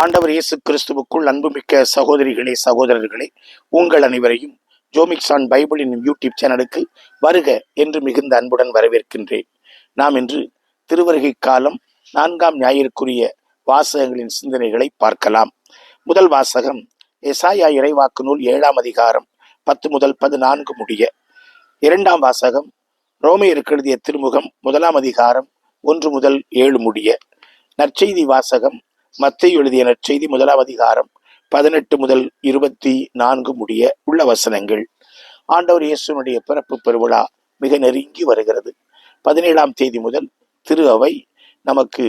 ஆண்டவர் இயேசு கிறிஸ்துவுக்குள் அன்புமிக்க சகோதரிகளே சகோதரர்களே உங்கள் அனைவரையும் ஜோமிக்ஸான் பைபிளின் யூடியூப் சேனலுக்கு வருக என்று மிகுந்த அன்புடன் வரவேற்கின்றேன். நாம் இன்று திருவருகை காலம் நான்காம் ஞாயிற்குரிய வாசகங்களின் சிந்தனைகளை பார்க்கலாம். முதல் வாசகம் எசாயா இறைவாக்கு நூல் ஏழாம் அதிகாரம் பத்து முதல் பதினான்கு முடிய. இரண்டாம் வாசகம் ரோமையருக்கு எழுதிய திருமுகம் முதலாம் அதிகாரம் ஒன்று முதல் ஏழு முடிய. நற்செய்தி வாசகம் மத்தை எழுதிய நற்செய்தி முதலாம் அதிகாரம் பதினெட்டு முதல் இருபத்தி நான்கு முடிய உள்ள வசனங்கள். ஆண்டவர் இயேசுனுடைய பிறப்பு பெருவிழா மிக நெருங்கி வருகிறது. பதினேழாம் தேதி முதல் திரு அவை நமக்கு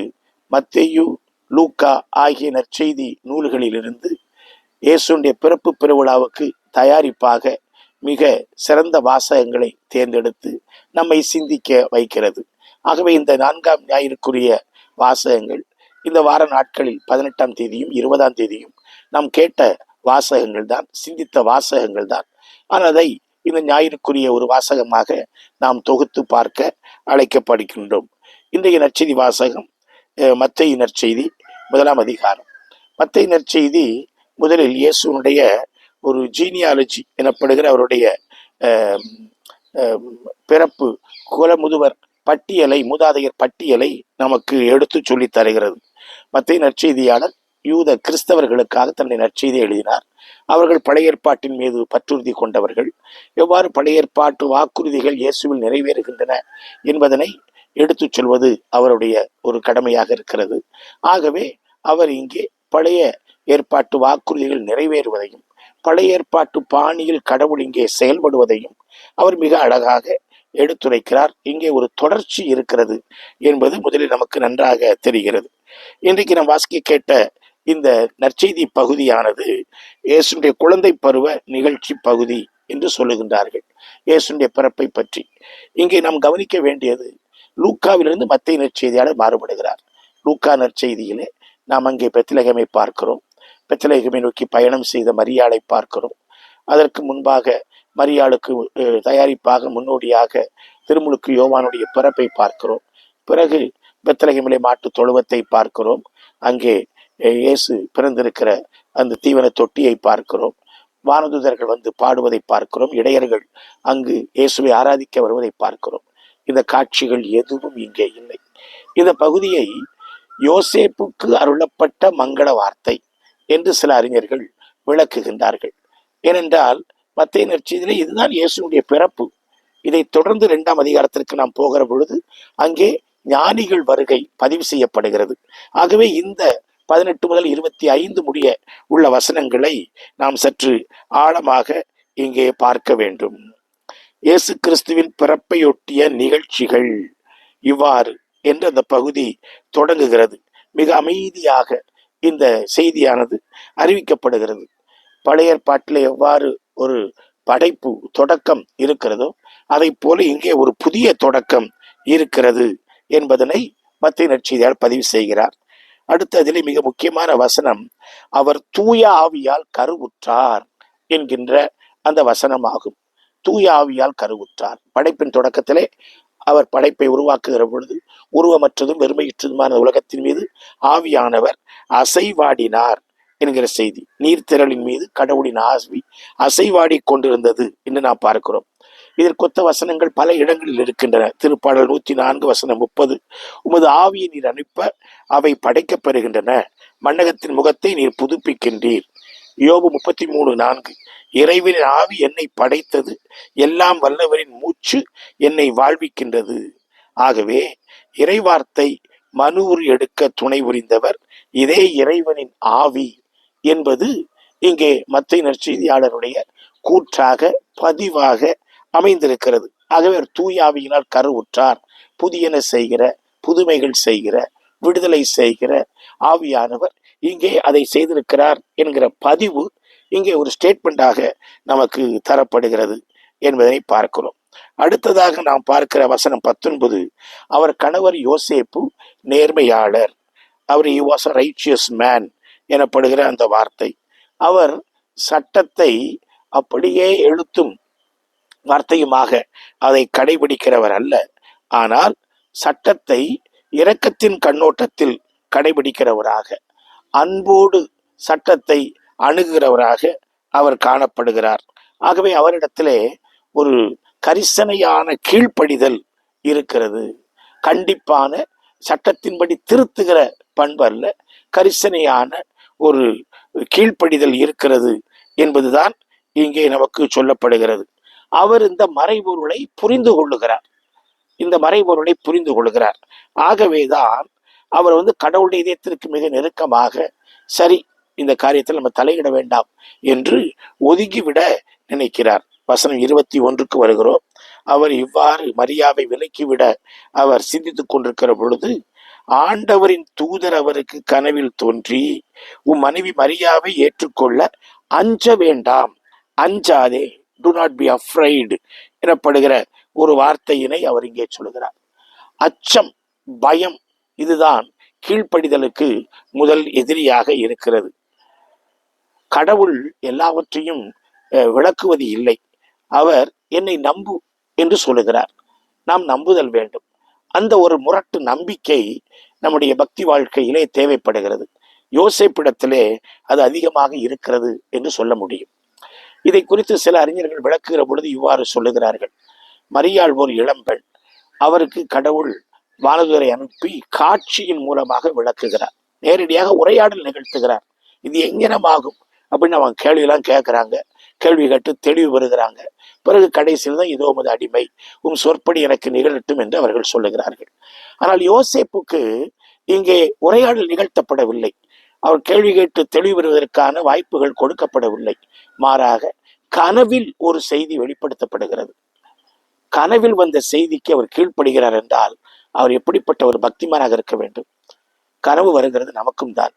மத்தேயு லூக்கா ஆகிய நற்செய்தி நூல்களிலிருந்து இயேசுடைய பிறப்பு பெருவிழாவுக்கு தயாரிப்பாக மிக சிறந்த வாசகங்களை தேர்ந்தெடுத்து நம்மை சிந்திக்க வைக்கிறது. ஆகவே இந்த நான்காம் ஞாயிற்குரிய வாசகங்கள் இந்த வார நாட்களில் பதினெட்டாம் தேதியும் இருபதாம் தேதியும் நாம் கேட்ட வாசகங்கள் தான் சிந்தித்த வாசகங்கள் தான் ஆனால் அதை இந்த ஞாயிற்குரிய ஒரு வாசகமாக நாம் தொகுத்து பார்க்க அழைக்கப்படுகின்றோம். இன்றைய நற்செய்தி வாசகம் மத்திய நற்செய்தி முதலாம் அதிகாரம். மத்திய நற்செய்தி முதலில் இயேசுனுடைய ஒரு ஜீனியாலஜி எனப்படுகிற அவருடைய பிறப்பு குலமுதுவர் பட்டியலை மூதாதையர் பட்டியலை நமக்கு எடுத்து சொல்லித் தருகிறது. மத்திய நற்செய்தியாளர் யூத கிறிஸ்தவர்களுக்காக தன்னுடைய நற்செய்தியை எழுதினார். அவர்கள் பழைய ஏற்பாட்டின் மீது பற்றுறுதி கொண்டவர்கள். எவ்வாறு பழைய ஏற்பாட்டு வாக்குறுதிகள் இயேசுவில் நிறைவேறுகின்றன என்பதனை எடுத்துச் சொல்வது அவருடைய ஒரு கடமையாக இருக்கிறது. ஆகவே அவர் இங்கே பழைய ஏற்பாட்டு வாக்குறுதிகள் நிறைவேறுவதையும் பழைய ஏற்பாட்டு பாணியில் கடவுள் இங்கே செயல்படுவதையும் அவர் மிக அழகாக எடுத்துரைக்கிறார். இங்கே ஒரு தொடர்ச்சி இருக்கிறது என்பது முதலில் நமக்கு நன்றாக தெரிகிறது. இன்றைக்கு நாம் வாசிக்க கேட்ட இந்த நற்செய்தி பகுதியானது இயேசுடைய குழந்தை பருவ நிகழ்ச்சி பகுதி என்று சொல்லுகின்றார்கள். இயேசுடைய பிறப்பை பற்றி. இங்கே நாம் கவனிக்க வேண்டியது லூக்காவிலிருந்து மத்திய நற்செய்தியாளர் மாறுபடுகிறார். லூக்கா நற்செய்தியிலே நாம் அங்கே பெத்லகமை பார்க்கிறோம். பெத்திலகமை நோக்கி பயணம் செய்த மரியாதை பார்க்கிறோம். அதற்கு முன்பாக மரியாளுக்கு தயாரிப்பாக முன்னோடியாக திருமுழுக்கு யோவானுடைய பிறப்பை பார்க்கிறோம். பிறகு பெத்தலகிமலை மாட்டு தொழுவத்தை பார்க்கிறோம். அங்கே இயேசு பிறந்திருக்கிற அந்த தீவன தொட்டியை பார்க்கிறோம். வானதுதர்கள் வந்து பாடுவதை பார்க்கிறோம். இடையர்கள் அங்கு இயேசுவை ஆராதிக்க வருவதை பார்க்கிறோம். இந்த காட்சிகள் எதுவும் இங்கே இல்லை. இந்த பகுதியை யோசேப்புக்கு அருளப்பட்ட மங்கள வார்த்தை என்று சில அறிஞர்கள் விளக்குகின்றார்கள். ஏனென்றால் மத்திய நற்செய்தியிலே இதுதான் இயேசுனுடைய பிறப்பு. இதை தொடர்ந்து இரண்டாம் அதிகாரத்திற்கு நாம் போகிற பொழுது அங்கே ஞானிகள் வருகை பதிவு செய்யப்படுகிறது. ஆகவே இந்த பதினெட்டு முதல் இருபத்தி ஐந்து முடிய உள்ள வசனங்களை நாம் சற்று ஆழமாக இங்கே பார்க்க வேண்டும். இயேசு கிறிஸ்துவின் பிறப்பையொட்டிய நிகழ்ச்சிகள் இவ்வாறு என்று அந்த பகுதி தொடங்குகிறது. மிக அமைதியாக இந்த செய்தியானது அறிவிக்கப்படுகிறது. பழைய ஏற்பாட்டில் எவ்வாறு ஒரு படைப்பு தொடக்கம் இருக்கிறதோ அதை போல இங்கே ஒரு புதிய தொடக்கம் இருக்கிறது என்பதனை மத்திய நற்செய்தியால் பதிவு செய்கிறார். அடுத்து அதிலே மிக முக்கியமான வசனம் அவர் தூய ஆவியால் கருவுற்றார் என்கின்ற அந்த வசனமாகும். தூய ஆவியால் கருவுற்றார். படைப்பின் தொடக்கத்திலே அவர் படைப்பை உருவாக்குகிற பொழுது உருவமற்றதும் வெறுமையற்றதுமான உலகத்தின் மீது ஆவியானவர் அசைவாடினார். என்கிற செய்தி. நீர்த்திரளின் மீது கடவுளின் ஆவி அசைவாடி கொண்டிருந்தது என்று நாம் பார்க்கிறோம். இதற்கொத்த வசனங்கள் பல இடங்களில் இருக்கின்றன. திருப்பாடல் நூத்தி நான்கு வசனம் முப்பது. உமது ஆவியை நீர் அனுப்ப அவை படைக்கப் பெறுகின்றன. மன்னகத்தின் முகத்தை நீர் புதுப்பிக்கின்றீர். யோபு முப்பத்தி மூணு நான்கு. இறைவனின் ஆவி என்னை படைத்தது. எல்லாம் வல்லவரின் மூச்சு என்னை வாழ்விக்கின்றது. ஆகவே இறைவார்த்தை மனு எடுக்க துணை புரிந்தவர். இதே இறைவனின் ஆவி. என்பது இங்கே மத்திய நற்செய்தியாளருடைய கூற்றாக பதிவாக அமைந்திருக்கிறது. ஆகவே தூயாவியினால் கருவுற்றார். புதியன செய்கிற புதுமைகள் செய்கிற விடுதலை செய்கிற ஆவியானவர் இங்கே அதை செய்திருக்கிறார் என்கிற பதிவு இங்கே ஒரு ஸ்டேட்மெண்டாக நமக்கு தரப்படுகிறது என்பதனை பார்க்கிறோம். அடுத்ததாக நாம் பார்க்கிற வசனம் பத்தொன்பது. அவர் கணவர் யோசேப்பு நேர்மையாளர். அவர் ஹி வாஸ் a மேன் எனப்படுகிற அந்த வார்த்தை. அவர் சட்டத்தை அப்படியே எழுத்தும் வார்த்தையுமாக அதை கடைபிடிக்கிறவர் அல்ல. ஆனால் சட்டத்தை இரக்கத்தின் கண்ணோட்டத்தில் கடைபிடிக்கிறவராக அன்போடு சட்டத்தை அணுகுகிறவராக அவர் காணப்படுகிறார். ஆகவே அவரிடத்திலே ஒரு கரிசனையான கீழ்ப்படிதல் இருக்கிறது. கண்டிப்பான சட்டத்தின்படி திருத்துகிற பண்பு அல்ல கரிசனையான ஒரு கீழ்ப்படிதல் இருக்கிறது என்பதுதான் இங்கே நமக்கு சொல்லப்படுகிறது. அவர் இந்த மறைபொருளை புரிந்து கொள்ளுகிறார். இந்த மறைபொருளை புரிந்து கொள்கிறார். ஆகவேதான் அவர் வந்து கடவுளுடைய இதயத்திற்கு மிக நெருக்கமாக சரி இந்த காரியத்தில் நம்ம தலையிட வேண்டாம் என்று ஒதுங்கிவிட நினைக்கிறார். வசனம் இருபத்தி ஒன்றுக்கு வருகிறோம். அவர் இவ்வாறு மரியாவை விலக்கிவிட அவர் சிந்தித்துக் கொண்டிருக்கிற பொழுது ஆண்டவரின் தூதர் அவருக்கு கனவில் தோன்றி உன் மனைவி மரியாவை ஏற்றுக்கொள்ள அஞ்ச வேண்டாம் அஞ்சாதே டு நாட் பி அஃப்ரைடு எனப்படுகிற ஒரு வார்த்தையினை அவர் இங்கே சொல்கிறார். அச்சம் பயம் இதுதான் கீழ்ப்படிதலுக்கு முதல் எதிரியாக இருக்கிறது. கடவுள் எல்லாவற்றையும் விளக்குவது இல்லை. அவர் என்னை நம்பு என்று சொல்லுகிறார். நாம் நம்புதல் வேண்டும். அந்த ஒரு முரட்டு நம்பிக்கை நம்முடைய பக்தி வாழ்க்கையிலே தேவைப்படுகிறது. யோசிப்பிடத்திலே அது அதிகமாக இருக்கிறது என்று சொல்ல முடியும். இதை குறித்து சில அறிஞர்கள் விளக்குகிற பொழுது இவ்வாறு சொல்லுகிறார்கள். மரியாள் ஒரு இளம்பெண் அவருக்கு கடவுள் வானதுரை அனுப்பி காட்சியின் மூலமாக விளக்குகிறார். நேரடியாக உரையாடல் நிகழ்த்துகிறார். இது எங்கனமாகும் அப்படின்னு அவங்க கேள்வியெல்லாம் கேட்குறாங்க. கேள்வி கேட்டு தெளிவு பெறுகிறாங்க. பிறகு கடைசியில் தான் இதோ உமது அடிமை உம் சொற்படி எனக்கு நிகழட்டும் என்று அவர்கள் சொல்லுகிறார்கள். ஆனால் யோசேப்புக்கு இங்கே உரையாடல் நிகழ்த்தப்படவில்லை. அவர் கேள்வி கேட்டு தெளிவு பெறுவதற்கான வாய்ப்புகள் கொடுக்கப்படவில்லை. மாறாக கனவில் ஒரு செய்தி வெளிப்படுத்தப்படுகிறது. கனவில் வந்த செய்திக்கு அவர் கீழ்ப்படுகிறார் என்றால் அவர் எப்படிப்பட்ட ஒரு பக்திமானாக இருக்க வேண்டும்? கனவு வருகிறது நமக்கும் தான்.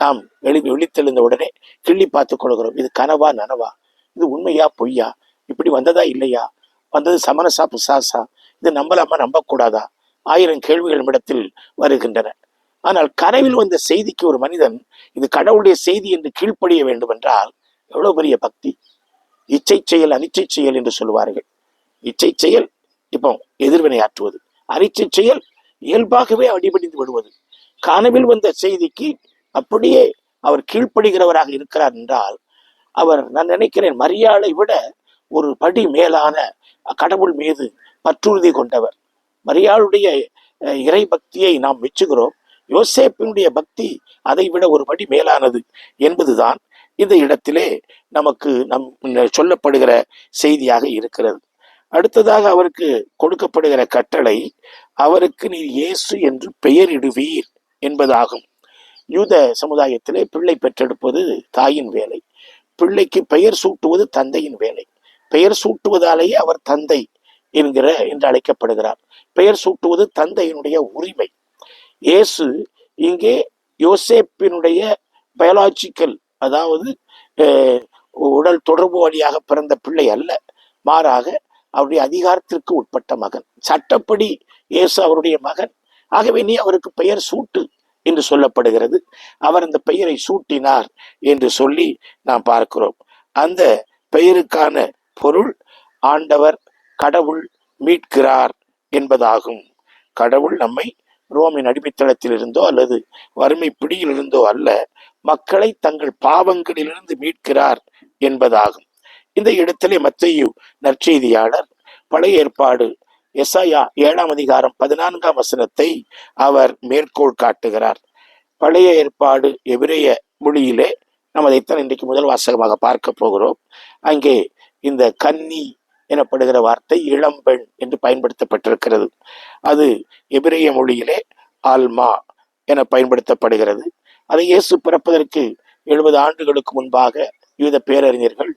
நாம் எழுதி விழித்தெழுந்த உடனே கிள்ளி பார்த்துக் கொள்கிறோம். இது கனவா நனவா? இது உண்மையா பொய்யா? இப்படி வந்ததா இல்லையா? வந்தது சமரசா புசாசா? இது நம்பலாமா நம்பக்கூடாதா? ஆயிரம் கேள்விகள் இடத்தில் வருகின்றன. ஆனால் கனவில் வந்த செய்திக்கு ஒரு மனிதன் இது கடவுளுடைய செய்தி என்று கீழ்ப்படிய வேண்டும் என்றால் எவ்வளவு பெரிய பக்தி? இச்சை செயல் அனிச்சை செயல் என்று சொல்லுவார்கள். இச்சை செயல் இப்போ எதிர்வினை ஆற்றுவது. அனிச்சை செயல் இயல்பாகவே அடிபடிந்து விடுவது. கனவில் வந்த செய்திக்கு அப்படியே அவர் கீழ்ப்படுகிறவராக இருக்கிறார் என்றால் அவர் நான் நினைக்கிறேன் மரியாதை விட ஒரு படி மேலான கடவுள் மீது பற்றுறுதி கொண்டவர். மரியாளுடைய இறை பக்தியை நாம் மெச்சுகிறோம். யோசேப்பினுடைய பக்தி அதை விட ஒரு படி மேலானது என்பதுதான் இந்த இடத்திலே நமக்கு நம் சொல்லப்படுகிற செய்தியாக இருக்கிறது. அடுத்ததாக அவருக்கு கொடுக்கப்படுகிற கட்டளை அவருக்கு நீ இயேசு என்று பெயரிடுவீர் என்பதாகும். யூத சமுதாயத்திலே பிள்ளை பெற்றெடுப்பது தாயின் வேலை. பிள்ளைக்கு பெயர் சூட்டுவது தந்தையின் வேலை. பெயர் சூட்டுவதாலேயே அவர் தந்தை என்கிற என்று அழைக்கப்படுகிறார். பெயர் சூட்டுவது தந்தையினுடைய உரிமை. இயேசு இங்கே யோசேப்பினுடைய பயாலாஜிக்கல் அதாவது உடல் தொடர்பு வழியாக பிறந்த பிள்ளை அல்ல மாறாக அவருடைய அதிகாரத்திற்கு உட்பட்ட மகன். சட்டப்படி இயேசு அவருடைய மகன். ஆகவே நீ அவருக்கு பெயர் சூட்டு. என்று சொல்லப்படுகிறது. அவர் அந்த பெயரை சூட்டினார் என்று சொல்லி நாம் பார்க்கிறோம். அந்த பெயருக்கான பொருள் ஆண்டவர் கடவுள் மீட்கிறார் என்பதாகும். கடவுள் நம்மை ரோமின் அடிமைத்தளத்தில் இருந்தோ அல்லது வறுமை பிடியிலிருந்தோ அல்ல மக்களை தங்கள் பாவங்களிலிருந்து மீட்கிறார் என்பதாகும். இந்த இடத்திலே மத்தையு நற்செய்தியாளர் பழைய ஏற்பாடு எஸ்ஐயா ஏழாம் அதிகாரம் பதினான்காம் வசனத்தை அவர் மேற்கோள் காட்டுகிறார். பழைய ஏற்பாடு எபிரேய மொழியிலே நாம் அதைத்தான் இன்றைக்கு முதல் வாசகமாக பார்க்க போகிறோம். அங்கே இந்த கன்னி எனப்படுகிற வார்த்தை இளம்பெண் என்று பயன்படுத்தப்பட்டிருக்கிறது. அது எபிரேய மொழியிலே ஆல்மா என பயன்படுத்தப்படுகிறது. அதை இயேசு பிறப்பதற்கு எழுபது ஆண்டுகளுக்கு முன்பாக யூத பேரறிஞர்கள்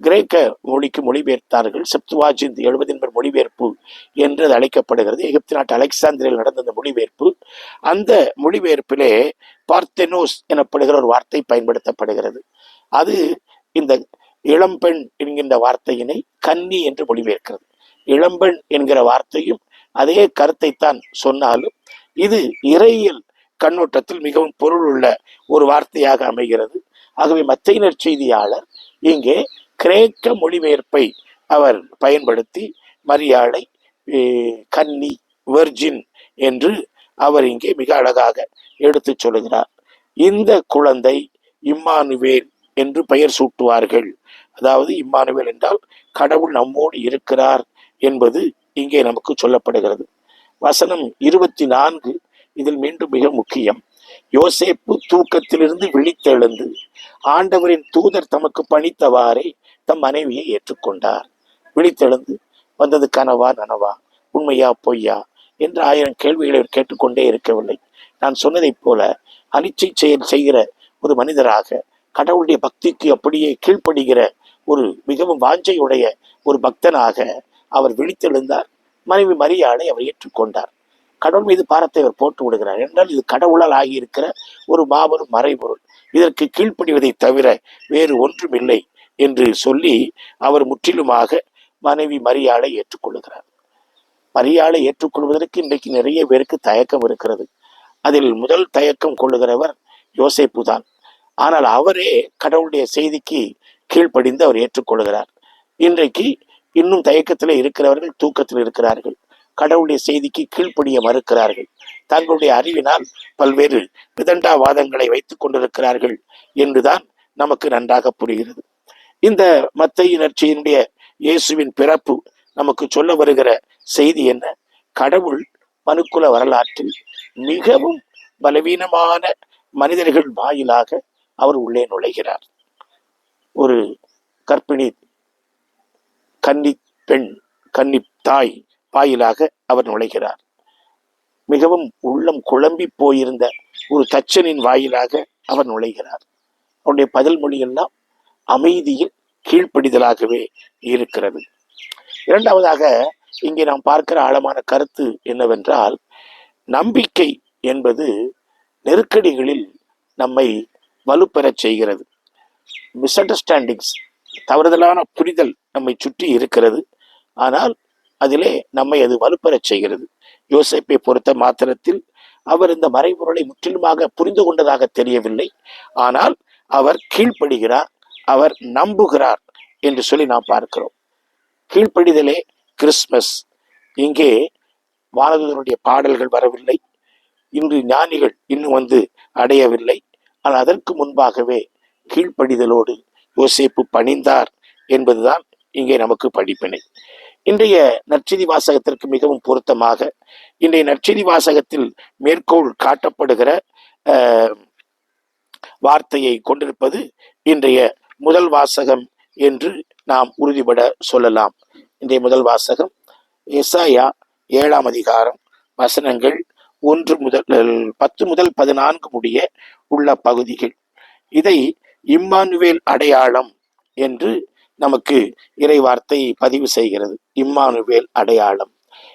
கிரேக்க மொழிக்கு மொழிபெயர்த்தார்கள். செப்துவாஜிந்த் எழுபத்தி மொழிபெயர்ப்பு என்று அது அழைக்கப்படுகிறது. எகிப்து நாட்டு அலெக்சாந்திரியில் நடந்த அந்த மொழிபெயர்ப்பு. அந்த மொழிபெயர்ப்பிலே பார்த்தெனோஸ் எனப்படுகிற ஒரு வார்த்தை பயன்படுத்தப்படுகிறது. அது இந்த இளம்பெண் என்கின்ற வார்த்தையினை கன்னி என்று மொழிபெயர்க்கிறது. இளம்பெண் என்கிற வார்த்தையும் அதே கருத்தைத்தான் சொன்னாலும் இது இறையியல் கண்ணோட்டத்தில் மிகவும் பொருள் உள்ள ஒரு வார்த்தையாக அமைகிறது. ஆகவே மத்தையினர் செய்தியாளர் இங்கே கிரேக்க மொழிபெயர்ப்பை அவர் பயன்படுத்தி மரியாளை கன்னி வெர்ஜின் என்று அவர் இங்கே மிக அழகாக எடுத்துச் சொல்லுகிறார். இந்த குழந்தை இம்மானுவேல் என்று பெயர் சூட்டுவார்கள். அதாவது இம்மானுவேல் என்றால் கடவுள் நம்மோடு இருக்கிறார் என்பது இங்கே நமக்கு சொல்லப்படுகிறது. வசனம் இருபத்தி நான்கு இதில் மீண்டும் மிக முக்கியம். யோசேப்பு தூக்கத்திலிருந்து விழித்தெழுந்து ஆண்டவரின் தூதர் தமக்கு பணித்தவாறே தம் மனைவியை ஏற்றுக்கொண்டார். விழித்தெழுந்து வந்தது கனவா நனவா உண்மையா பொய்யா என்று ஆயிரம் கேள்விகளை அவர் கேட்டுக்கொண்டே இருக்கவில்லை. நான் சொன்னதைப் போல அனிச்சை செயல் செய்கிற ஒரு மனிதராக கடவுளுடைய பக்திக்கு அப்படியே கீழ்ப்படுகிற ஒரு மிகவும் வாஞ்சையுடைய ஒரு பக்தனாக அவர் விழித்தெழுந்தார். மனைவி மரியாதை அவர் ஏற்றுக்கொண்டார். கடவுள் மீது பாரத்தை அவர் போட்டு விடுகிறார். என்றால் இது கடவுளால் ஆகியிருக்கிற ஒரு மாபெரும் மறைபொருள். இதற்கு கீழ்ப்படிவதை தவிர வேறு ஒன்றும் இல்லை என்று சொல்லி அவர் முற்றிலுமாக மனைவி மரியாளை ஏற்றுக்கொள்கிறார் மரியாளை ஏற்றுக்கொள்வதற்கு இன்றைக்கு நிறைய பேருக்கு தயக்கம் இருக்கிறது. அதில் முதல் தயக்கம் கொள்ளுகிறவர் யோசேப்பு தான். ஆனால் அவரே கடவுளுடைய செய்திக்கு கீழ்ப்படிந்து அவர் ஏற்றுக்கொள்கிறார். இன்றைக்கு இன்னும் தயக்கத்தில் இருக்கிறவர்கள் தூக்கத்தில் இருக்கிறார்கள். கடவுளுடைய செய்திக்கு கீழ்ப்படிய மறுக்கிறார்கள். தங்களுடைய அறிவினால் பல்வேறு விதண்டாவாதங்களை வைத்துக் கொண்டிருக்கிறார்கள் என்றுதான் நமக்கு நன்றாக புரிகிறது. இந்த மத்திய இனர்ச்சியினுடைய இயேசுவின் பிறப்பு நமக்கு சொல்ல வருகிற செய்தி என்ன? கடவுள் மனுக்குல வரலாற்றில் மிகவும் பலவீனமான மனிதர்கள் வாயிலாக அவர் உள்ளே நுழைகிறார். ஒரு கர்ப்பிணி கன்னி பெண் கன்னி தாய் வாயிலாக அவர் நுழைகிறார். மிகவும் உள்ளம் குழம்பி போயிருந்த ஒரு தச்சனின் வாயிலாக அவர் நுழைகிறார். அவருடைய பதில் மொழியெல்லாம் அமைதியில் கீழ்ப்படிதலாகவே இருக்கிறது. இரண்டாவதாக இங்கே நாம் பார்க்கிற ஆழமான கருத்து என்னவென்றால் நம்பிக்கை என்பது நெருக்கடிகளில் நம்மை வலுப்பெறச் செய்கிறது. மிஸ் அண்டர்ஸ்டாண்டிங்ஸ் தவறுதலான புரிதல் நம்மை சுற்றி இருக்கிறது. ஆனால் அதிலே நம்மை அது வலுப்பெறச் செய்கிறது. யோசேப்பை பொறுத்த மாத்திரத்தில் அவர் இந்த மறைபொருளை முற்றிலுமாக புரிந்து கொண்டதாக தெரியவில்லை. ஆனால் அவர் கீழ்ப்படுகிறார். அவர் நம்புகிறார் என்று சொல்லி நாம் பார்க்கிறோம். கீழ்ப்படிதலே கிறிஸ்மஸ் இங்கே வானதனுடைய பாடல்கள் வரவில்லை. இன்று ஞானிகள் இன்னும் வந்து அடையவில்லை. ஆனால் அதற்கு முன்பாகவே கீழ்ப்படிதலோடு யோசிப்பு பணிந்தார் என்பதுதான் இங்கே நமக்கு படிப்பினை. இன்றைய நற்செய்தி வாசகத்திற்கு மிகவும் பொருத்தமாக இன்றைய நற்செய்தி வாசகத்தில் மேற்கோள் காட்டப்படுகிற வார்த்தையை கொண்டிருப்பது இன்றைய முதல் வாசகம் என்று நாம் உறுதிபட சொல்லலாம். இன்றைய முதல் வாசகம் எசாயா ஏழாம் அதிகாரம் வசனங்கள் ஒன்று முதல் பத்து முதல் பதினான்கு முடிய உள்ள பகுதிகள். இதை இம்மானுவேல் அடையாளம் என்று நமக்கு இறைவார்த்தை பதிவு செய்கிறது. இம்மானுவேல் அடையாளம்.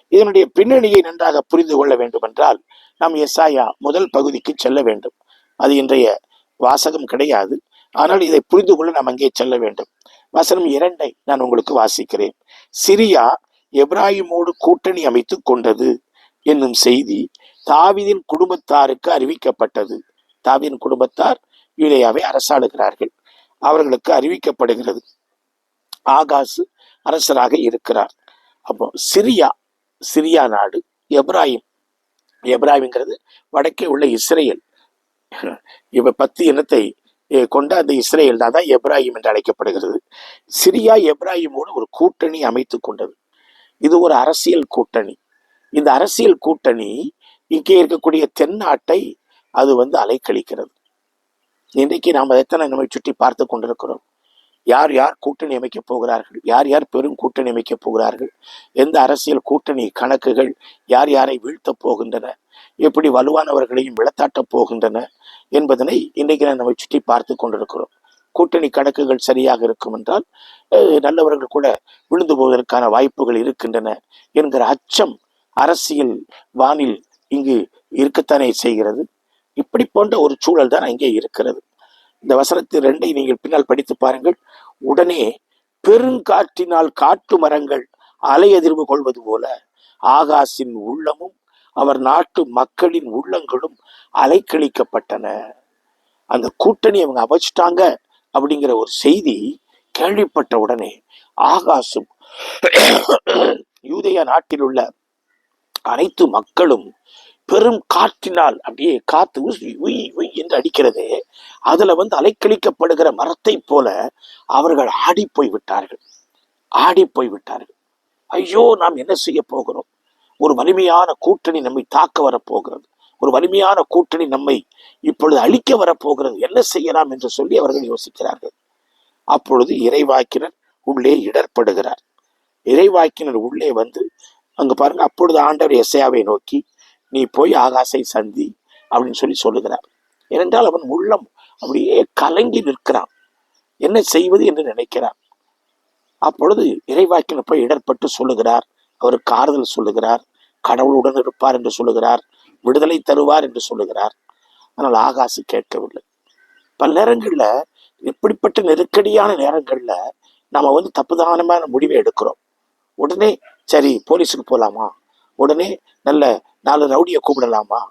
இதனுடைய பின்னணியை நன்றாக புரிந்து கொள்ள வேண்டுமென்றால் நாம் எஸ்ஐயா முதல் பகுதிக்கு செல்ல வேண்டும். அது இன்றைய வாசகம் கிடையாது. ஆனால் இதை புரிந்து கொள்ள நாம் அங்கே செல்ல வேண்டும். வசனம் இரண்டை நான் உங்களுக்கு வாசிக்கிறேன். சிரியா எப்ராஹிமோடு கூட்டணி அமைத்து கொண்டது என்னும் செய்தி தாவிதின் குடும்பத்தாருக்கு அறிவிக்கப்பட்டது. தாவின் குடும்பத்தார் யூலியாவை அரசாளுகிறார்கள். அவர்களுக்கு அறிவிக்கப்படுகிறது. ஆகாசு அரசராக இருக்கிறார். அப்போ சிரியா சிரியா நாடு எப்ராஹிம் எப்ராஹிம்ங்கிறது வடக்கே உள்ள இஸ்ரேல். இவ பத்து இனத்தை கொண்ட அந்த இஸ்ரேல் தான் தான் எப்ராஹிம் என்று அழைக்கப்படுகிறது. சிரியா எப்ராஹிமோடு ஒரு கூட்டணி அமைத்து கொண்டது. இது ஒரு அரசியல் கூட்டணி. இந்த அரசியல் கூட்டணி இங்கே இருக்கக்கூடிய தென்னாட்டை அது வந்து அலைக்கழிக்கிறது. இன்றைக்கு நாம் எத்தனை நம்மை சுற்றி பார்த்து கொண்டிருக்கிறோம்? யார் யார் கூட்டணி அமைக்கப் போகிறார்கள்? யார் யார் பெரும் கூட்டணி அமைக்கப் போகிறார்கள்? எந்த அரசியல் கூட்டணி கணக்குகள் யார் யாரை வீழ்த்தப் போகின்றன? எப்படி வலுவானவர்களையும் விளத்தாட்டப் போகின்றன? என்பதனை இன்றைக்கு நாம் நம்மை சுற்றி பார்த்து கொண்டிருக்கிறோம். கூட்டணி கணக்குகள் சரியாக இருக்கும் என்றால் நல்லவர்கள் கூட விழுந்து போவதற்கான வாய்ப்புகள் இருக்கின்றன என்கிற அச்சம் அரசியல் வானில் இங்கு இருக்கத்தானே செய்கிறது. இப்படி போன்ற ஒரு சூழல் தான் அங்கே இருக்கிறது. இந்த வசனத்தை ரெண்டை நீங்கள் பின்னால் படித்து பாருங்கள். உடனே பெருங்காற்றினால் காட்டு மரங்கள் அலை எதிர்வு கொள்வது போல ஆகாசின் உள்ளமும் அவர் நாட்டு மக்களின் உள்ளங்களும் அலைக்கழிக்கப்பட்டன. அந்த கூட்டணி அவங்க அமைச்சிட்டாங்க அப்படிங்கிற ஒரு செய்தி கேள்விப்பட்ட உடனே ஆகாசும் யூதய நாட்டில் உள்ள அனைத்து மக்களும் பெரும் காற்றினால் அப்படியே காத்து உய் உய் உய் என்று அடிக்கிறது. அதுல வந்து அலைக்கழிக்கப்படுகிற மரத்தை போல அவர்கள் ஆடி போய் விட்டார்கள். ஆடி போய் விட்டார்கள். ஐயோ நாம் என்ன செய்ய போகிறோம்? ஒரு வலிமையான கூட்டணி நம்மை தாக்க வரப்போகிறது ஒரு வலிமையான கூட்டணி நம்மை இப்பொழுது அழிக்க வரப்போகிறது என்ன செய்யலாம் என்று சொல்லி அவர்கள் யோசிக்கிறார்கள். அப்பொழுது இறைவாக்கினர் உள்ளே இடர்படுகிறார். இறைவாக்கினர் உள்ளே வந்து அங்கு பாருங்க அப்பொழுது ஆண்டவர் எசையாவை நோக்கி நீ போய் ஆகாசை சந்தி அப்படின்னு சொல்லி சொல்லுகிறார். ஏனென்றால் அவன் உள்ளம் அப்படியே கலங்கி நிற்கிறான். என்ன செய்வது என்று நினைக்கிறான். அப்பொழுது இறைவாக்கின போய் இடர்பட்டு சொல்லுகிறார். அவருக்கு ஆறுதல் சொல்லுகிறார். கடவுளுடன் இருப்பார் என்று சொல்லுகிறார். விடுதலை தருவார் என்று சொல்லுகிறார். ஆனால் ஆகாசு கேட்கவில்லை. பல நேரங்களில் எப்படிப்பட்ட நெருக்கடியான நேரங்களில் நம்ம வந்து தப்புதானமான முடிவை எடுக்கிறோம். உடனே சரி போலீஸுக்கு போகலாமா உடனே நல்ல நாலு ரவுடியை கூப்பிடலாமா?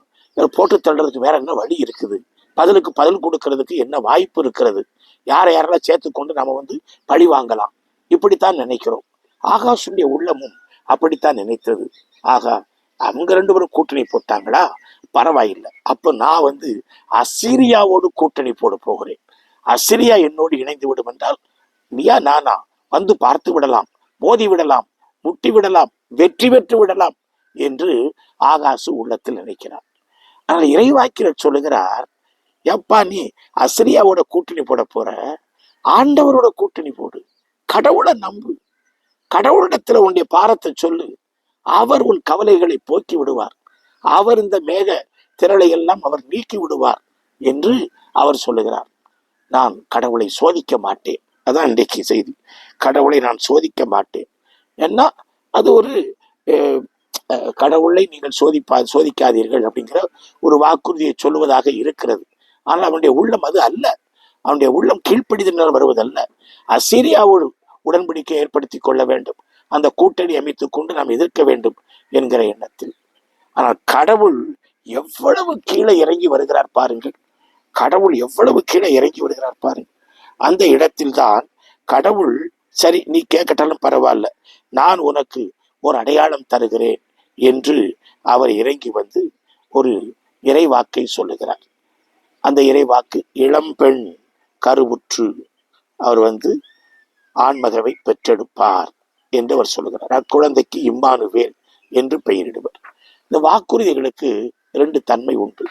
போட்டு தள்ளுறதுக்கு வேற என்ன வழி இருக்குது? பதிலுக்கு பதில் கொடுக்கறதுக்கு என்ன வாய்ப்பு இருக்கிறது? யாரை யாரெல்லாம் சேர்த்து கொண்டு நாம வந்து பழி வாங்கலாம்? இப்படித்தான் நினைக்கிறோம். ஆகாஷுடைய உள்ளமும் அப்படித்தான் நினைத்தது. ஆகா அவங்க ரெண்டு பேரும் கூட்டணி போட்டாங்களா? பரவாயில்லை. அப்போ நான் வந்து அசிரியாவோடு கூட்டணி போட போகிறேன். அசிரியா என்னோடு இணைந்து விடும் என்றால் நீயா நானா? வந்து பார்த்து விடலாம். மோதி விடலாம். முட்டி விடலாம். வெற்றி பெற்று விடலாம். என்று ஆகாசு உள்ளத்தில் நினைக்கிறார் ஆனால் இறைவாக்கினர் சொல்லுகிறார் எப்பா நீ அசிரியாவோட கூட்டணி போட போற? ஆண்டவரோட கூட்டணி போடு. கடவுளை நம்பு. கடவுளிடத்துல உன்னுடைய பாரத்தை சொல்லு. அவர் உன் கவலைகளை போக்கி விடுவார். அவர் இந்த மேக திரளை எல்லாம் அவர் நீக்கி விடுவார் என்று அவர் சொல்லுகிறார். நான் கடவுளை சோதிக்க மாட்டேன். அதான் இன்றைக்கு செய்தி. கடவுளை நான் சோதிக்க மாட்டேன். ஏன்னா அது ஒரு கடவுளை நீங்கள் சோதிப்பா சோதிக்காதீர்கள் அப்படிங்கிற ஒரு வாக்குறுதியை சொல்லுவதாக இருக்கிறது. ஆனால் அவனுடைய உள்ளம் அது அல்ல. அவனுடைய உள்ளம் கீழ்ப்படிதனால் வருவதல்ல. அசிரியாவோடு உடன்படிக்கை ஏற்படுத்தி கொள்ள வேண்டும். அந்த கூட்டணி அமைத்துக் கொண்டு நாம் எதிர்க்க வேண்டும் என்கிற எண்ணத்தில். ஆனால் கடவுள் எவ்வளவு கீழே இறங்கி வருகிறார் பாருங்கள். கடவுள் எவ்வளவு கீழே இறங்கி வருகிறார் பாருங்கள். அந்த இடத்தில்தான் கடவுள் சரி நீ கேட்கட்டாலும் பரவாயில்ல. நான் உனக்கு ஒரு அடையாளம் தருகிறேன். என்று அவர் இறங்கி வந்து ஒரு இறைவாக்கை சொல்லுகிறார். அந்த இறைவாக்கு இளம்பெண் கருவுற்று அவர் வந்து ஆண்மகவை பெற்றெடுப்பார் என்று அவர் சொல்லுகிறார். அக்குழந்தைக்கு இம்மானுவேல் என்று பெயரிடுவர். இந்த வாக்குறுதிகளுக்கு இரண்டு தன்மை உண்டு.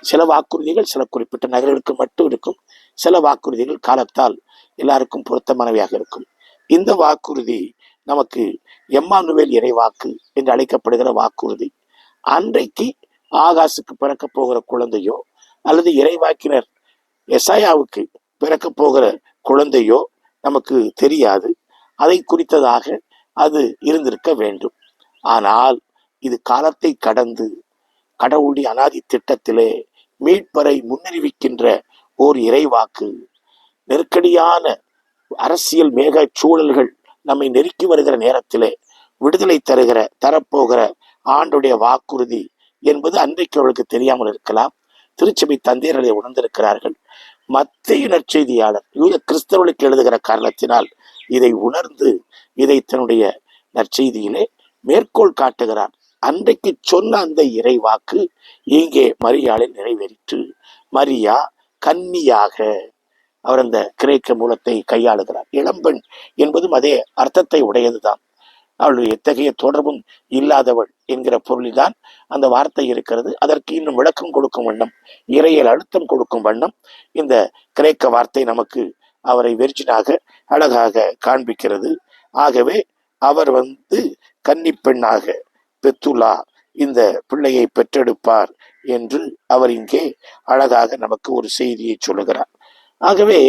சில வாக்குறுதிகள் சில குறிப்பிட்ட நகர்களுக்கு மட்டும் இருக்கும். சில வாக்குறுதிகள் காலத்தால் எல்லாருக்கும் பொருத்தமானவையாக இருக்கும். இந்த வாக்குறுதி நமக்கு எம்மானுவேல் இறைவாக்கு என்று அழைக்கப்படுகிற வாக்குறுதி. அன்றைக்கு ஆகாசுக்கு பிறக்க போகிற குழந்தையோ அல்லது இறைவாக்கினர் எசாயாவுக்கு பிறக்க போகிற குழந்தையோ நமக்கு தெரியாது. அதை குறித்ததாக அது இருந்திருக்க வேண்டும். ஆனால் இது காலத்தை கடந்து கடவுளுடைய அனாதி திட்டத்திலே மீட்பரை முன்னறிவிக்கின்ற ஓர் இறைவாக்கு. நெருக்கடியான அரசியல் மேக சூழல்கள் நம்மை நெருக்கி வருகிற நேரத்திலே விடுதலை தருகிற தரப்போகிற ஆண்டுடைய வாக்குறுதி என்பது அன்றைக்கு அவர்களுக்கு தெரியாமல் இருக்கலாம். திருச்சபை தந்தையர்களை உணர்ந்திருக்கிறார்கள். மத்திய நற்செய்தியாளர் யூத கிறிஸ்தவர்களுக்கு எழுதுகிற காரணத்தினால் இதை உணர்ந்து இதை தன்னுடைய நற்செய்தியிலே மேற்கோள் காட்டுகிறார். அன்றைக்கு சொன்ன அந்த இறைவாக்கு இங்கே மரியாளில் நிறைவேறிற்று. மரியா கன்னியாக. அவர் அந்த கிரேக்க மூலத்தை கையாளுகிறார். இளம்பெண் என்பதும் அதே அர்த்தத்தை உடையதுதான். அவளுடைய எத்தகைய தொடர்பும் இல்லாதவள் என்கிற பொருளில்தான் அந்த வார்த்தை இருக்கிறது. அதற்கு இன்னும் விளக்கம் கொடுக்கும் வண்ணம் இறையல் அழுத்தம் கொடுக்கும் வண்ணம் இந்த கிரேக்க வார்த்தை நமக்கு அவரை வெர்ஜினாக அழகாக காண்பிக்கிறது. ஆகவே அவர் வந்து கன்னிப்பெண்ணாக பெத்துலா இந்த பிள்ளையை பெற்றெடுப்பார் என்று அவர் இங்கே அழகாக நமக்கு ஒரு செய்தியை சொல்லுகிறார். ஆகவே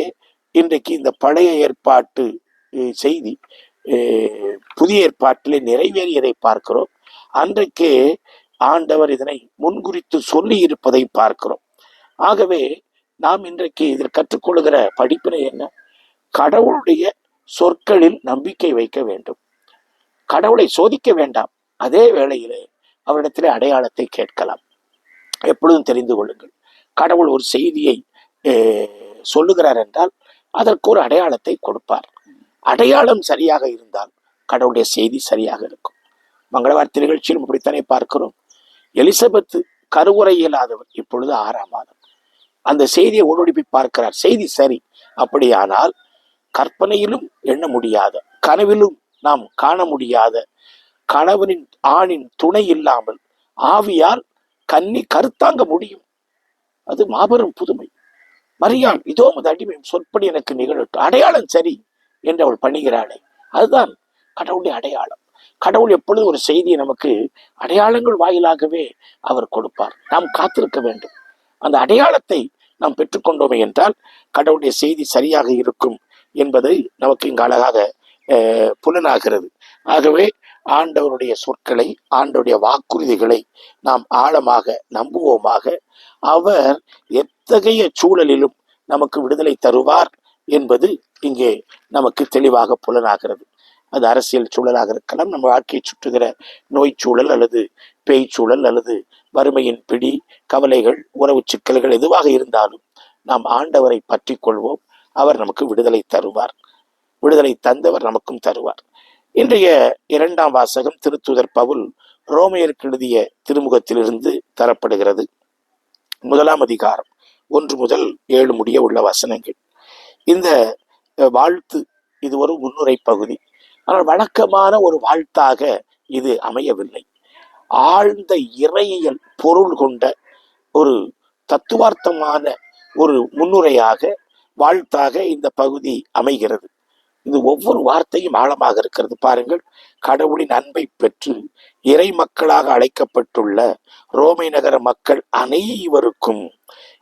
இன்றைக்கு இந்த பழைய ஏற்பாட்டு செய்தி புதிய ஏற்பாட்டிலே நிறைவேறியதை பார்க்கிறோம்? அன்றைக்கே ஆண்டவர் இதனை முன்குறித்து சொல்லி இருப்பதை பார்க்கிறோம். ஆகவே நாம் இன்றைக்கு இதில் கற்றுக்கொள்கிற படிப்பினை என்ன? கடவுளுடைய சொற்களில் நம்பிக்கை வைக்க வேண்டும். கடவுளை சோதிக்க வேண்டாம். அதே வேளையிலே அவரிடத்திலே அடையாளத்தை கேட்கலாம். எப்பொழுதும் தெரிந்து கொள்ளுங்கள். கடவுள் ஒரு செய்தியை சொல்லுகிறார் என்றால் அதற்கு ஒரு அடையாளத்தை கொடுப்பார். அடையாளம் சரியாக இருந்தால் கடவுளுடைய செய்தி சரியாக இருக்கும். மங்களவார்த்தை நிகழ்ச்சியிலும் இப்படித்தானே பார்க்கிறோம். எலிசபெத் கருவுரை இயலாதவர் இப்பொழுது ஆறாம் மாதம். அந்த செய்தியை ஓடோடி பார்க்கிறார். செய்தி சரி. அப்படியானால் கற்பனையிலும் எண்ண முடியாத கனவிலும் நாம் காண முடியாத கணவனின் ஆணின் துணை இல்லாமல் ஆவியால் கன்னி கருத்தாங்க முடியும். அது மாபெரும் புதுமை. மரியாள் இதோ உமது அடிமை சொற்படி எனக்கு நிகழட்டும். அடையாளம் சரி என்று அவள் பண்ணுகிறாளே. அதுதான் கடவுளுடைய அடையாளம். கடவுள் எப்பொழுது ஒரு செய்தியை நமக்கு அடையாளங்கள் வாயிலாகவே அவர் கொடுப்பார். நாம் காத்திருக்க வேண்டும். அந்த அடையாளத்தை நாம் பெற்றுக்கொண்டோமே என்றால் கடவுளுடைய செய்தி சரியாக இருக்கும் என்பதை நமக்கு இங்கு அழகாக புலனாகிறது. ஆகவே ஆண்டவருடைய சொற்களை ஆண்டவருடைய வாக்குறுதிகளை நாம் ஆழமாக நம்புவோமாக. அவர் எத்தகைய சூழலிலும் நமக்கு விடுதலை தருவார் என்பது இங்கே நமக்கு தெளிவாக புலனாகிறது. அது அரசியல் சூழலாக இருக்கலாம் நம்ம வாழ்க்கையை சுற்றுகிற நோய் சூழல் அல்லது பேய் சூழல் அல்லது வறுமையின் பிடி கவலைகள் உறவு சிக்கல்கள் எதுவாக இருந்தாலும் நாம் ஆண்டவரை பற்றி கொள்வோம். அவர் நமக்கு விடுதலை தருவார். விடுதலை தந்தவர் நமக்கும் தருவார். இன்றைய இரண்டாம் வாசகம் திருத்துதர் பவுல் ரோமையருக்கு எழுதிய திருமுகத்திலிருந்து தரப்படுகிறது. முதலாம் அதிகாரம் ஒன்று முதல் ஏழு முடிய உள்ள வசனங்கள். இந்த வாழ்த்து இது ஒரு முன்னுரை பகுதி. ஆனால் வழக்கமான ஒரு வாழ்த்தாக இது அமையவில்லை. ஆழ்ந்த இறையியல் பொருள் கொண்ட ஒரு தத்துவார்த்தமான ஒரு முன்னுரையாக வாழ்த்தாக இந்த பகுதி அமைகிறது. இது ஒவ்வொரு வார்த்தையும் ஆழமாக இருக்கிறது. பாருங்கள் கடவுளின் அன்பை பெற்று இறை மக்களாக அழைக்கப்பட்டுள்ள ரோமை நகர மக்கள் அனைவருக்கும்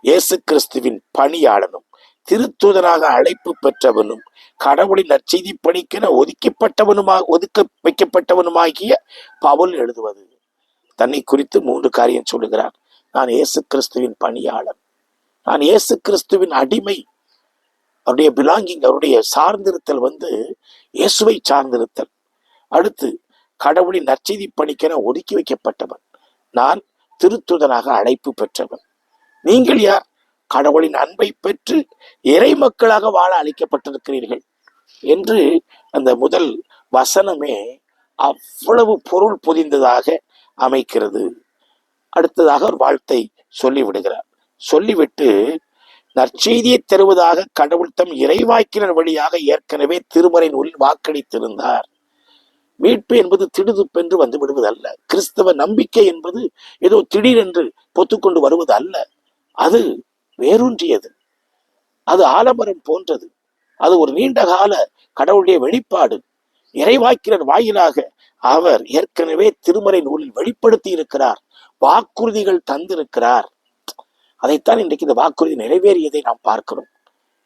இயேசு கிறிஸ்துவின் பணியாளனும் திருத்தூதனாக அழைப்பு பெற்றவனும் கடவுளின் நற்செய்தி பணிக்கென ஒதுக்கப்பட்டவனுமா ஒதுக்க வைக்கப்பட்டவனுமாகிய பவுல் எழுதுவது. தன்னை குறித்து மூன்று காரியம் சொல்லுகிறார். நான் இயேசு கிறிஸ்துவின் பணியாளன். நான் இயேசு கிறிஸ்துவின் அடிமை. அவருடைய பிலாங்கிங் அவருடைய சார்ந்திருத்தல் வந்து இயேசுவை சார்ந்திருத்தல். அடுத்து கடவுளின் நற்செய்தி பணிக்கென ஒதுக்கி வைக்கப்பட்டவன். நான் திருத்துதனாக அழைப்பு பெற்றவன். நீங்கள் யார்? கடவுளின் அன்பை பெற்று இறை மக்களாக வாழ அழைக்கப்பட்டிருக்கிறீர்கள் என்று அந்த முதல் வசனமே அவ்வளவு பொருள் பொதிந்ததாக அமைக்கிறது. அடுத்ததாக ஒரு வாழ்த்தை சொல்லிவிடுகிறார். சொல்லிவிட்டு நற்செய்தியை தருவதாக கடவுள் தம் இறைவாக்கினர் வழியாக ஏற்கனவே திருமறை நூலில் வாக்களித்திருந்தார். மீட்பு என்பது திடுதுப்பென்று வந்து விடுவதல்ல. கிறிஸ்தவ நம்பிக்கை என்பது ஏதோ திடீரென்று பொத்துக்கொண்டு வருவது அல்ல அது வேரூன்றியது. அது ஆலமரம் போன்றது. அது ஒரு நீண்ட கால கடவுளுடைய வெளிப்பாடு. இறைவாக்கினர் வாயிலாக அவர் ஏற்கனவே திருமறை நூலில் வெளிப்படுத்தி இருக்கிறார் வாக்குறுதிகள் தந்திருக்கிறார். அதைத்தான் இன்றைக்கு இந்த வாக்குறுதி நிறைவேறியதை நாம் பார்க்கிறோம்.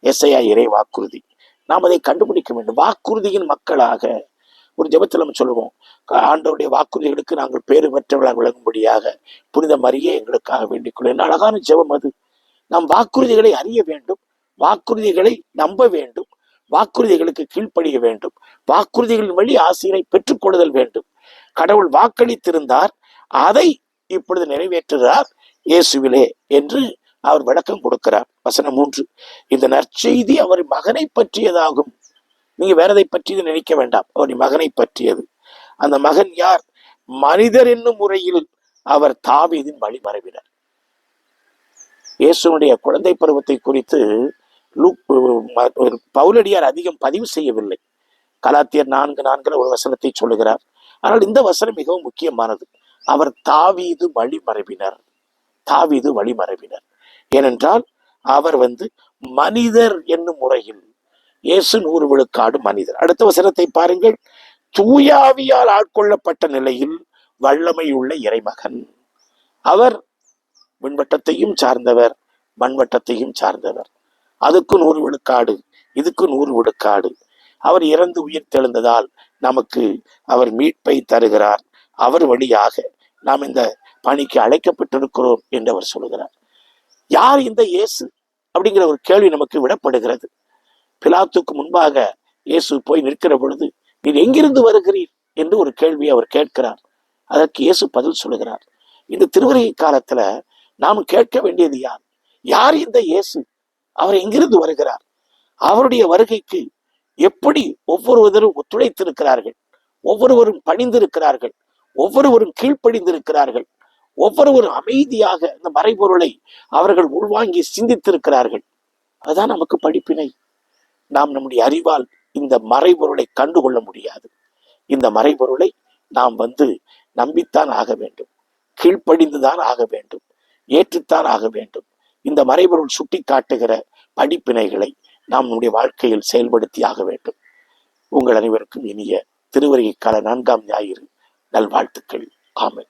எஸ்ஐயா இறை வாக்குறுதி. நாம் அதை கண்டுபிடிக்க வேண்டும். வாக்குறுதியின் மக்களாக ஒரு ஜபத்தில் நம்ம சொல்லுவோம். ஆண்டவருடைய வாக்குறுதிகளுக்கு நாங்கள் பேறு பெற்றவர்களாக விளங்கும்படியாக புனித மரியே எங்களுக்காக வேண்டிக் கொள்ளும் அழகான ஜெபம் அது. நாம் வாக்குறுதிகளை அறிய வேண்டும். வாக்குறுதிகளை நம்ப வேண்டும். வாக்குறுதிகளுக்கு கீழ்ப்படிய வேண்டும். வாக்குறுதிகளின் வழி ஆசிரியரை பெற்றுக்கொள்ளுதல் வேண்டும். கடவுள் வாக்களித்திருந்தார். அதை இப்பொழுது நிறைவேற்றுகிறார். இயேசுவிலே என்று அவர் விளக்கம் கொடுக்கிறார். வசனம் மூன்று. இந்த நற்செய்தி அவர் மகனை பற்றியதாகும். நீங்க வேற எதை பற்றி நினைக்க வேண்டாம். அவருடைய மகனை பற்றியது. அந்த மகன் யார்? மனிதர் என்னும் முறையில் அவர் தாவீதின் வழிமறைவினர் இயேசுனுடைய குழந்தை பருவத்தை குறித்து லூக் பவுலடியார் அதிகம் பதிவு செய்யவில்லை. கலாத்தியர் நான்கு நான்கு ஒரு வசனத்தை சொல்லுகிறார். ஆனால் இந்த வசனம் மிகவும் முக்கியமானது. அவர் தாவீது வழிமரபினர் தாவிது வழிமரபினர். ஏனென்றால் அவர் வந்து மனிதர் என்னும் முறையில் இயேசு நூறு விழுக்காடு மனிதர். அடுத்த வசனத்தை பாருங்கள். தூயாவியால் ஆட்கொள்ளப்பட்ட நிலையில் வல்லமையுள்ள இறைமகன். அவர் விண்வட்டத்தையும் சார்ந்தவர் மண்வட்டத்தையும் சார்ந்தவர். அதுக்கு நூறு விழுக்காடு இதுக்கு நூறு விழுக்காடு. அவர் இறந்து உயிர் தெழுந்ததால் நமக்கு அவர் மீட்பை தருகிறார். அவர் வழியாக நாம் இந்த பணிக்கு அழைக்கப்பட்டிருக்கிறோம் என்று அவர் சொல்கிறார் யார் இந்த இயேசு? அப்படிங்கிற ஒரு கேள்வி நமக்கு விடப்படுகிறது. பிலாத்துக்கு முன்பாக இயேசு போய் நிற்கிற பொழுது நீர் எங்கிருந்து வருகிறீர்? என்று ஒரு கேள்வியை அவர் கேட்கிறார். அதற்கு இயேசு பதில் சொல்லுகிறார். இந்த திருவருகை காலத்துல நாம் கேட்க வேண்டியது யார்? யார் இந்த இயேசு? அவர் எங்கிருந்து வருகிறார்? அவருடைய வருகைக்கு எப்படி ஒவ்வொருவரும் ஒத்துழைத்திருக்கிறார்கள்? ஒவ்வொருவரும் பணிந்திருக்கிறார்கள்? ஒவ்வொருவரும் கீழ்ப்படிந்திருக்கிறார்கள்? ஒவ்வொருவரும் அமைதியாக இந்த மறைபொருளை அவர்கள் உள்வாங்கி சிந்தித்திருக்கிறார்கள். அதுதான் நமக்கு படிப்பினை. நாம் நம்முடைய அறிவால் இந்த மறைபொருளை கண்டுகொள்ள முடியாது. இந்த மறைபொருளை நாம் வந்து நம்பித்தான் ஆக வேண்டும். கீழ்ப்படிந்துதான் ஆக வேண்டும். ஏற்றுத்தான் ஆக வேண்டும். இந்த மறைபொருள் சுட்டி காட்டுகிற படிப்பினைகளை நாம் நம்முடைய வாழ்க்கையில் செயல்படுத்தி ஆக வேண்டும். உங்கள் அனைவருக்கும் இனிய திருவருகைக்கால நான்காம் ஞாயிறு நல்வாழ்த்துக்கள். ஆமை